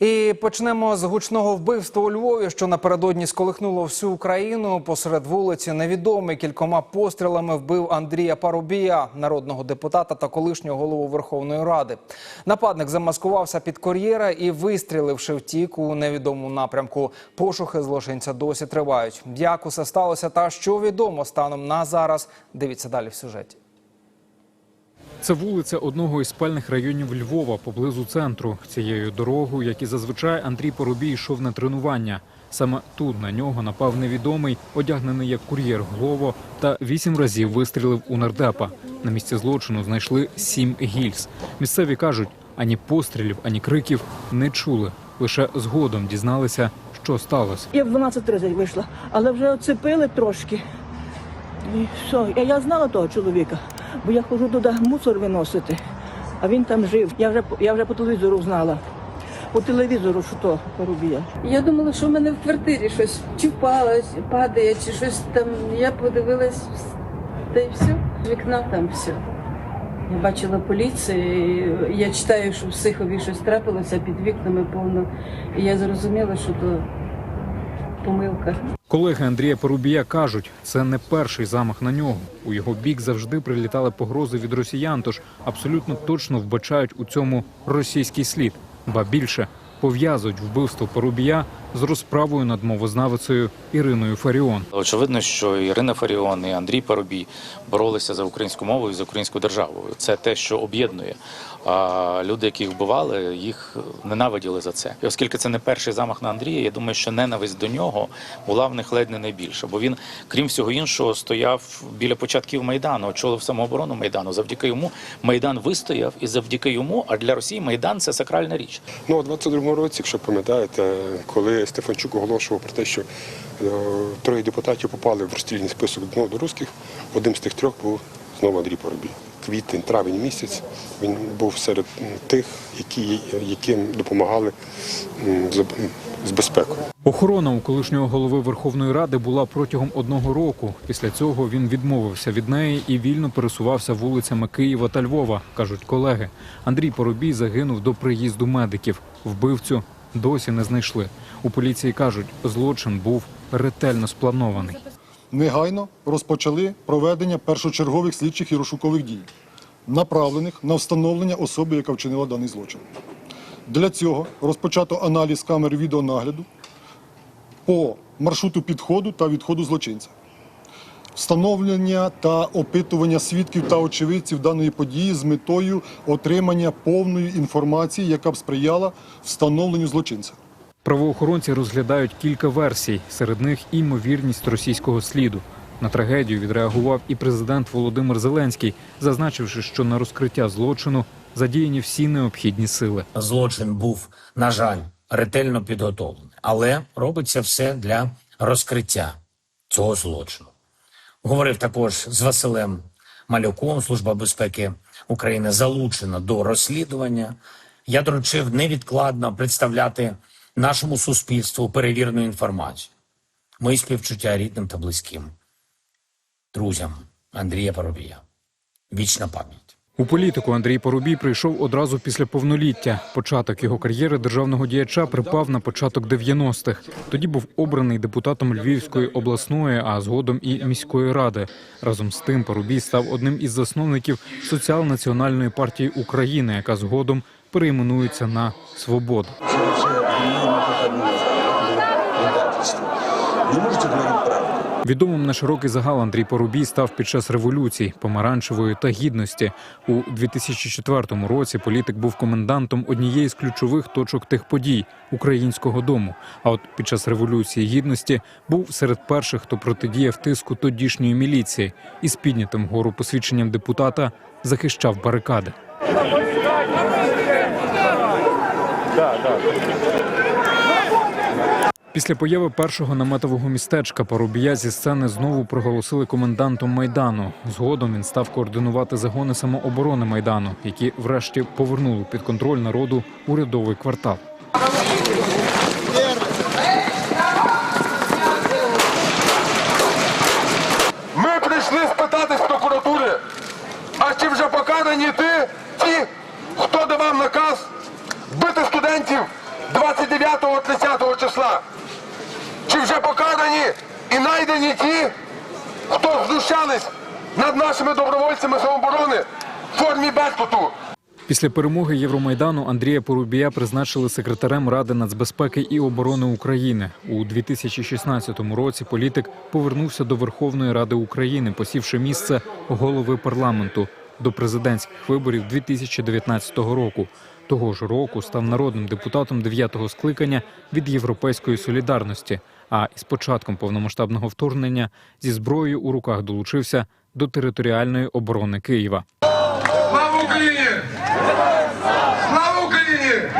І почнемо з гучного вбивства у Львові, що напередодні сколихнуло всю Україну. Посеред вулиці невідомий кількома пострілами вбив Андрія Парубія, народного депутата та колишнього голову Верховної Ради. Нападник замаскувався під кар'єра і вистріливши втік у невідомому напрямку. Пошуки злочинця досі тривають. Як усе сталося та що відомо станом на зараз. Дивіться далі в сюжеті. Це вулиця одного із спальних районів Львова поблизу центру. Цією дорогою, як і зазвичай, Андрій Поробій йшов на тренування. Саме тут на нього напав невідомий, одягнений як кур'єр Глово, та вісім разів вистрілив у нардепа. На місці злочину знайшли сім гільз. Місцеві кажуть, ані пострілів, ані криків не чули. Лише згодом дізналися, що сталося. Я в 12.30 вийшла, але вже оцепили трошки. І все. Я, знала того чоловіка, бо я ходжу туди мусор виносити, а він там жив. Я вже, я вже по телевізору знала. По телевізору, що то порубія. Я думала, що в мене в квартирі щось чи падає, чи щось там. Я подивилась, та й все. З вікна там все. Я бачила поліцію, я читаю, що в Сихові щось трапилося під вікнами повно. І я зрозуміла, що то помилка. Колеги Андрія Порубія кажуть, це не перший замах на нього. У його бік завжди прилітали погрози від росіян, тож абсолютно точно вбачають у цьому російський слід. Ба більше пов'язують вбивство Порубія з розправою над мовознавицею Іриною Фаріон. Очевидно, що Ірина Фаріон і Андрій Парубій боролися за українську мову і за українську державу. Це те, що об'єднує. А люди, які їх вбивали, їх ненавиділи за це. І оскільки це не перший замах на Андрія, я думаю, що ненависть до нього була в них ледь не найбільша. Бо він, крім всього іншого, стояв біля початків майдану, очолив самооборону майдану. Завдяки йому майдан вистояв, і завдяки йому, а для Росії майдан це сакральна річ. Ну, у 22-му році, якщо пам'ятаєте, коли Стефанчук оголошував про те, що е, троє депутатів попали в розстрільний список русських, одним з тих трьох був знову Андрій Поробій. Квітень, травень місяць він був серед тих, які, яким допомагали з безпекою. Охорона у колишнього голови Верховної Ради була протягом одного року. Після цього він відмовився від неї і вільно пересувався вулицями Києва та Львова, кажуть колеги. Андрій Поробій загинув до приїзду медиків. Вбивцю досі не знайшли. У поліції кажуть, злочин був ретельно спланований. негайно розпочали проведення першочергових слідчих і розшукових дій, направлених на встановлення особи, яка вчинила даний злочин. Для цього розпочато аналіз камер відеонагляду по маршруту підходу та відходу злочинця. Встановлення та опитування свідків та очевидців даної події з метою отримання повної інформації, яка б сприяла встановленню злочинця. Правоохоронці розглядають кілька версій, серед них і ймовірність російського сліду. На трагедію відреагував і президент Володимир Зеленський, зазначивши, що на розкриття злочину задіяні всі необхідні сили. злочин був, на жаль, ретельно підготовлений, але робиться все для розкриття цього злочину. Говорив також з Василем Малюком, Служба безпеки України залучена до розслідування. Я доручив невідкладно представляти нашому суспільству перевірену інформацію. Мої співчуття рідним та близьким, друзям Андрія Парубія. Вічна пам'ять. У політику Андрій Порубій прийшов одразу після повноліття. Початок його кар'єри державного діяча припав на початок 90-х. Тоді був обраний депутатом Львівської обласної, а згодом і міської ради. Разом з тим Порубій став одним із засновників соціал-національної партії України, яка згодом перейменується на Свободу. Відомим на широкий загал Андрій Порубій став під час революцій помаранчевої та гідності. У 2004 році політик був комендантом однієї з ключових точок тих подій українського дому. А от під час революції гідності був серед перших, хто протидіяв тиску тодішньої міліції і з піднятим вгору посвідченням депутата захищав барикади. Після появи першого наметового містечка Парубія зі сцени знову проголосили комендантом майдану. Згодом він став координувати загони самооборони майдану, які врешті повернули під контроль народу урядовий квартал. Ми прийшли спитати з прокуратури, а чи вже покарані ти, ті, хто давав наказ бити 29-30 числа? Чи вже покарані і знайдені ті, хто знущались над нашими добровольцями самооборони в формі безпуту? Після перемоги Євромайдану Андрія Порубія призначили секретарем Ради нацбезпеки і оборони України. У 2016 році політик повернувся до Верховної Ради України, посівши місце голови парламенту до президентських виборів 2019 року. Того ж року став народним депутатом 9-го скликання від Європейської солідарності. А із початком повномасштабного вторгнення зі зброєю у руках долучився до територіальної оборони Києва. Слава Україні! Слава Україні!